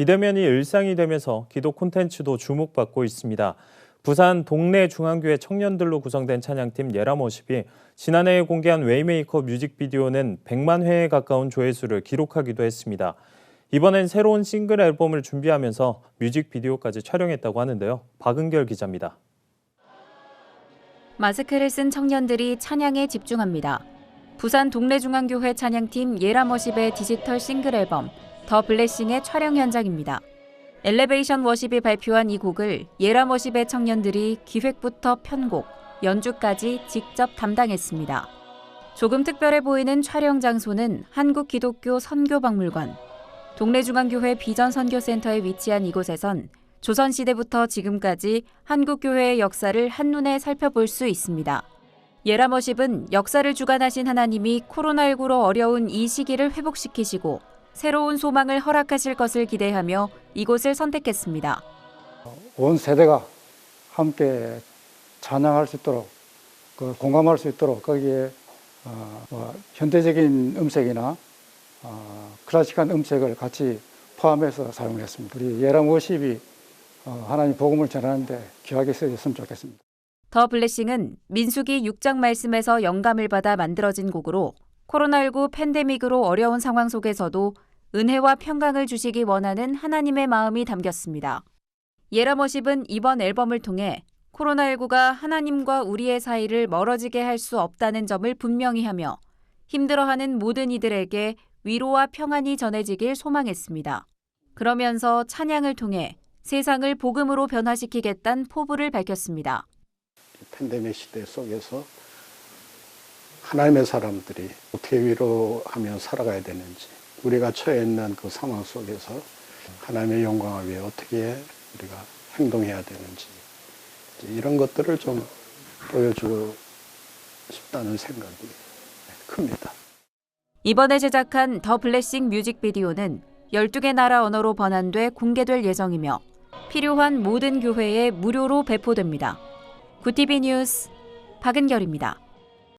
비대면이 일상이 되면서 기도 콘텐츠도 주목받고 있습니다. 부산 동래 중앙교회 청년들로 구성된 찬양팀 예라모십이 지난해에 공개한 웨이메이커 뮤직비디오는 100만 회에 가까운 조회수를 기록하기도 했습니다. 이번엔 새로운 싱글 앨범을 준비하면서 뮤직비디오까지 촬영했다고 하는데요. 박은결 기자입니다. 마스크를 쓴 청년들이 찬양에 집중합니다. 부산 동래중앙교회 찬양팀 예라머십의 디지털 싱글 앨범 더 블레싱의 촬영 현장입니다. 엘레베이션 워십이 발표한 이 곡을 예라머십의 청년들이 기획부터 편곡, 연주까지 직접 담당했습니다. 조금 특별해 보이는 촬영 장소는 한국 기독교 선교박물관. 동래중앙교회 비전선교센터에 위치한 이곳에선 조선시대부터 지금까지 한국교회의 역사를 한눈에 살펴볼 수 있습니다. 예라머십은 역사를 주관하신 하나님이 코로나19로 어려운 이 시기를 회복시키시고 새로운 소망을 허락하실 것을 기대하며 이곳을 선택했습니다. 온 세대가 함께 찬양할 수 있도록 그 공감할 수 있도록 거기에 어, 뭐 현대적인 음색이나 어, 클래식한 음색을 같이 포함해서 사용했습니다. 우리 예람 워십이 어, 하나님 복음을 전하는데 귀하게 쓰였으면 좋겠습니다. 더 블레싱은 민수기 6장 말씀에서 영감을 받아 만들어진 곡으로 코로나19 팬데믹으로 어려운 상황 속에서도 은혜와 평강을 주시기 원하는 하나님의 마음이 담겼습니다. 예라머십은 이번 앨범을 통해 코로나19가 하나님과 우리의 사이를 멀어지게 할 수 없다는 점을 분명히 하며 힘들어하는 모든 이들에게 위로와 평안이 전해지길 소망했습니다. 그러면서 찬양을 통해 세상을 복음으로 변화시키겠다는 포부를 밝혔습니다. 팬데믹 시대 속에서 하나님의 사람들이 어떻게 위로하며 살아가야 되는지 우리가 처해 있는 그 상황 속에서 하나님의 영광을 위해 어떻게 우리가 행동해야 되는지 이런 것들을 좀 보여주고 싶다는 생각이 큽니다. 이번에 제작한 더 블레싱 뮤직비디오는 12개 나라 언어로 번안돼 공개될 예정이며 필요한 모든 교회에 무료로 배포됩니다. 구티비 뉴스 박은결입니다.